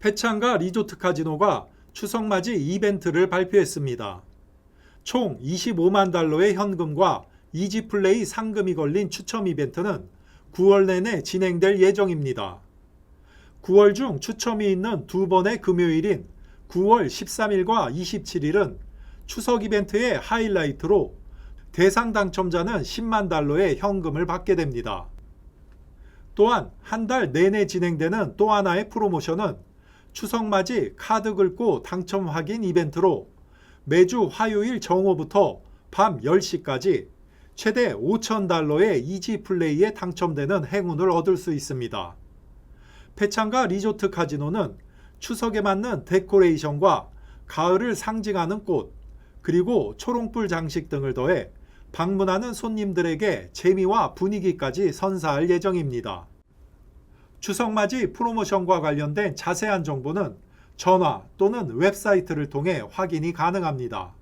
패창가 리조트 카지노가 추석맞이 이벤트를 발표했습니다. 총 25만 달러의 현금과 이지플레이 상금이 걸린 추첨 이벤트는 9월 내내 진행될 예정입니다. 9월 중 추첨이 있는 두 번의 금요일인 9월 13일과 27일은 추석 이벤트의 하이라이트로 대상 당첨자는 10만 달러의 현금을 받게 됩니다. 또한 한 달 내내 진행되는 또 하나의 프로모션은 추석맞이 카드 긁고 당첨 확인 이벤트로 매주 화요일 정오부터 밤 10시까지 최대 5,000달러의 이지 플레이에 당첨되는 행운을 얻을 수 있습니다. 패창가 리조트 카지노는 추석에 맞는 데코레이션과 가을을 상징하는 꽃, 그리고 초롱불 장식 등을 더해 방문하는 손님들에게 재미와 분위기까지 선사할 예정입니다. 추석맞이 프로모션과 관련된 자세한 정보는 전화 또는 웹사이트를 통해 확인이 가능합니다.